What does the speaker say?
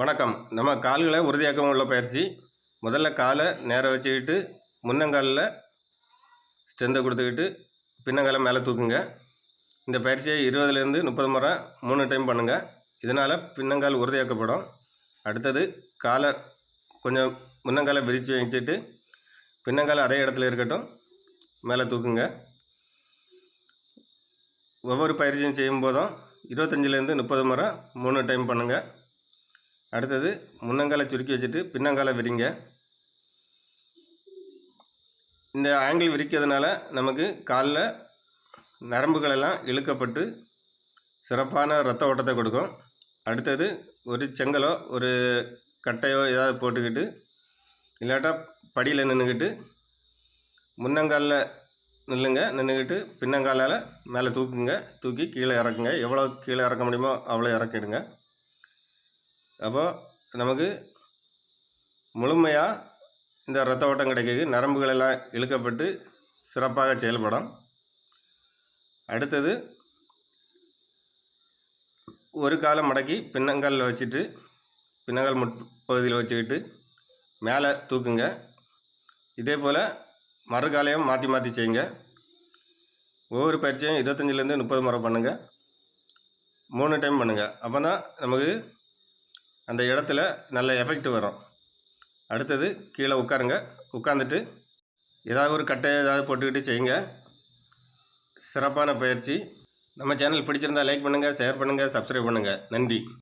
வணக்கம். நம்ம கால்களை உறுதியாக்கம் உள்ள பயிற்சி. முதல்ல காலை நேராக வச்சுக்கிட்டு முன்னங்காலில் ஸ்ட்ரென்த்தை கொடுத்துக்கிட்டு பின்னங்காலை மேலே தூக்குங்க. இந்த பயிற்சியை இருபதுலேருந்து முப்பது முறை மூணு டைம் பண்ணுங்கள் இதனால் பின்னங்கால் உறுதியாக்கப்படும். அடுத்தது காலை கொஞ்சம் முன்னங்காலை விரித்து வச்சுட்டு பின்னங்கால் அதே இடத்துல இருக்கட்டும் மேலே தூக்குங்க. ஒவ்வொரு பயிற்சியும் செய்யும் போதும் இருபத்தஞ்சிலேருந்து முப்பது முறை மூணு டைம் பண்ணுங்கள் அடுத்தது முன்னங்காலை சுருக்கி வச்சுட்டு பின்னங்காலை விரிங்க. இந்த ஆங்கிள் விரிக்கிறதுனால நமக்கு காலில் நரம்புகளெல்லாம் இழுக்கப்பட்டு சிறப்பான ரத்த ஓட்டத்தை கொடுக்கும். அடுத்தது ஒரு செங்கலோ ஒரு கட்டையோ ஏதாவது போட்டுக்கிட்டு இல்லாட்டா படியில் நின்றுக்கிட்டு முன்னங்காலில் நில்லுங்க நின்றுக்கிட்டு பின்னங்காலால் மேலே தூக்குங்க தூக்கி கீழே இறக்குங்க. எவ்வளோ கீழே இறக்க முடியுமோ அவ்வளோ இறக்கிடுங்க. அப்போ நமக்கு முழுமையாக இந்த ரத்த ஓட்டம் கிடைக்கிது நரம்புகள் எல்லாம் இழுக்கப்பட்டு சிறப்பாக செயல்படும். அடுத்தது ஒரு காலை மடக்கி பின்னங்காலில் வச்சுட்டு பின்னங்கால் முற்பகுதியில் வச்சுக்கிட்டு மேலே தூக்குங்க. இதே போல் மறுகாலையும் மாற்றி மாற்றி செய்யுங்க. ஒவ்வொரு பயிற்சியும் இருபத்தஞ்சிலேருந்து முப்பது முறை பண்ணுங்கள் மூணு டைம் பண்ணுங்கள் அப்போ தான் நமக்கு அந்த இடத்துல நல்ல எஃபெக்ட் வரும். அடுத்தது கீழே உட்காருங்க. உட்காந்துட்டு ஏதாவது ஒரு கட்டை ஏதாவது போட்டுக்கிட்டு செய்யுங்க. சிறப்பான பயிற்சி. நம்ம சேனல் பிடிச்சிருந்தா லைக் பண்ணுங்கள் ஷேர் பண்ணுங்கள் சப்ஸ்கிரைப் பண்ணுங்கள் நன்றி.